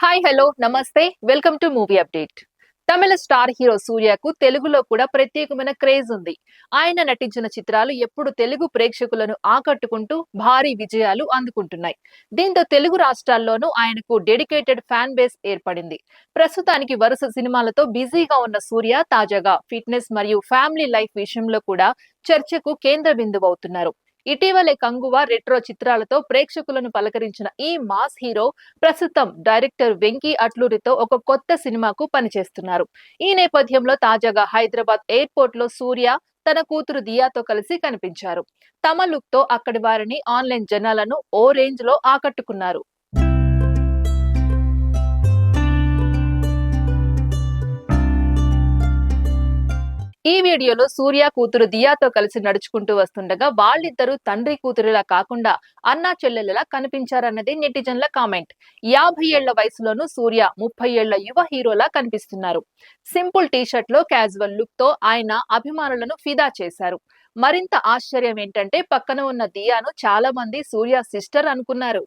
Hi hello namaste. Welcome to movie update Tamil star hero సూర్యకు తెలుగులో కూడా ప్రత్యేకమైన craze ఉంది. ఆయన నటించిన చిత్రాలు ఎప్పుడు తెలుగు ప్రేక్షకులను ఆకట్టుకుంటూ భారీ విజయాలు అందుకుంటున్నాయి. దీంతో తెలుగు రాష్ట్రాల్లోనూ ఆయనకు డెడికేటెడ్ ఫ్యాన్ బేస్ ఏర్పడింది. ప్రస్తుతానికి వరుస సినిమాలతో బిజీగా ఉన్న సూర్య తాజాగా ఫిట్నెస్ మరియు ఫ్యామిలీ లైఫ్ విషయంలో కూడా చర్చకు కేంద్ర బిందువు అవుతున్నారు. ఇటీవలే కంగువ రెట్రో చిత్రాలతో ప్రేక్షకులను పలకరించిన ఈ మాస్ హీరో ప్రస్తుతం డైరెక్టర్ వెంకీ అట్లూరితో ఒక కొత్త సినిమాకు పనిచేస్తున్నారు. ఈ నేపథ్యంలో తాజాగా హైదరాబాద్ ఎయిర్పోర్ట్లో సూర్య తన కూతురు దియాతో కలిసి కనిపించారు. తమ లుక్తో అక్కడి వారిని ఆన్లైన్ జనాలను ఓ రేంజ్లో ఆకట్టుకున్నారు. ఈ వీడియోలో సూర్య కూతురు దియాతో కలిసి నడుచుకుంటూ వస్తుండగా వాళ్ళిద్దరూ తండ్రి కూతురులా కాకుండా అన్నా చెల్లెలలా కనిపించారన్నది నెటిజన్ల కామెంట్. యాభై ఏళ్ళ వయసులోనూ సూర్య ముప్పై ఏళ్ళ యువ హీరోలా కనిపిస్తున్నారు. సింపుల్ టీషర్ట్లో క్యాజువల్ లుక్తో ఆయన అభిమానులను ఫిదా చేశారు. మరింత ఆశ్చర్యం ఏంటంటే పక్కన ఉన్న దియాను చాలా మంది సూర్య సిస్టర్ అనుకున్నారు.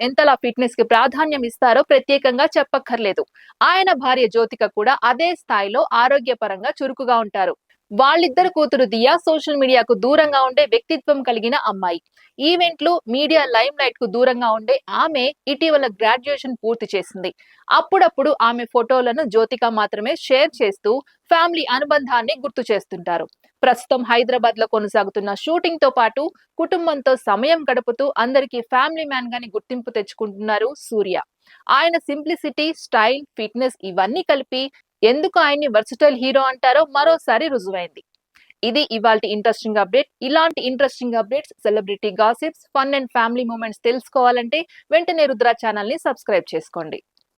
ఎంతలా ఫిట్నెస్కి ప్రాధాన్యం ఇస్తారో ప్రత్యేకంగా చెప్పక్కర్లేదు. ఆయన భార్య జ్యోతిక కూడా అదే స్థాయిలో ఆరోగ్యపరంగా చురుకుగా ఉంటారు. వాళ్ళిద్దరు కూతురు దియా సోషల్ మీడియాకు దూరంగా ఉండే వ్యక్తిత్వం కలిగిన అమ్మాయి. ఈవెంట్లు మీడియా లైమ్ లైట్కు దూరంగా ఉండే ఆమె ఇటీవల గ్రాడ్యుయేషన్ పూర్తి చేసింది. అప్పుడప్పుడు ఆమె ఫోటోలను జ్యోతిక మాత్రమే షేర్ చేస్తూ ఫ్యామిలీ అనుబంధాన్ని గుర్తు చేస్తుంటారు. ప్రస్తుతం హైదరాబాద్లో కొనసాగుతున్న షూటింగ్తో పాటు కుటుంబంతో సమయం గడుపుతూ అందరికీ ఫ్యామిలీ మ్యాన్ గాని గుర్తింపు తెచ్చుకుంటున్నారు సూర్య. ఆయన సింప్లిసిటీ స్టైల్ ఫిట్నెస్ ఇవన్నీ కలిపి ఎందుకు ఆయన్ని వర్సిటైల్ హీరో అంటారో మరోసారి రుజువైంది. ఇది ఇవాళ ఇంట్రెస్టింగ్ అప్డేట్ ఇలాంటి interesting updates celebrity gossips fun and family moments తెలుసుకోవాలంటే వెంటనే రుద్ర ఛానల్ని సబ్స్క్రైబ్ చేసుకోండి.